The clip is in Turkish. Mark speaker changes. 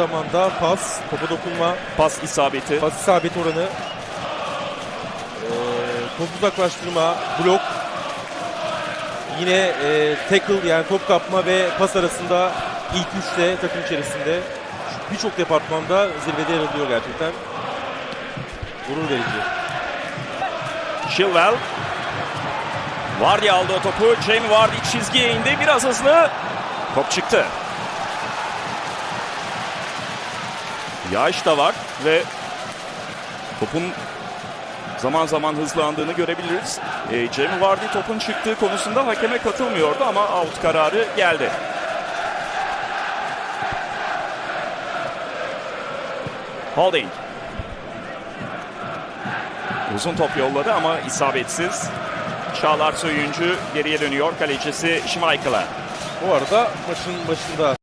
Speaker 1: zamanda pas, topa dokunma,
Speaker 2: Pas isabeti.
Speaker 1: pas isabet oranı, ee, top uzaklaştırma, blok, yine e, tackle yani top kapma ve pas arasında ilk üçte takım içerisinde birçok departmanda zirvede yer alıyor gerçekten. Gurur verici.
Speaker 2: Chilwell. Vardy aldı o topu. Jamie Vardy çizgiye indi. Biraz hızlı. Top çıktı. Yağış da var ve topun zaman zaman hızlandığını görebiliriz. Ee, Jamie Vardy topun çıktığı konusunda hakeme katılmıyordu ama out kararı geldi. Holding. Uzun top yolladı ama isabetsiz. Çağlar Söyüncü geriye dönüyor kalecisi Schmeichel'a.
Speaker 1: Bu arada maçın başında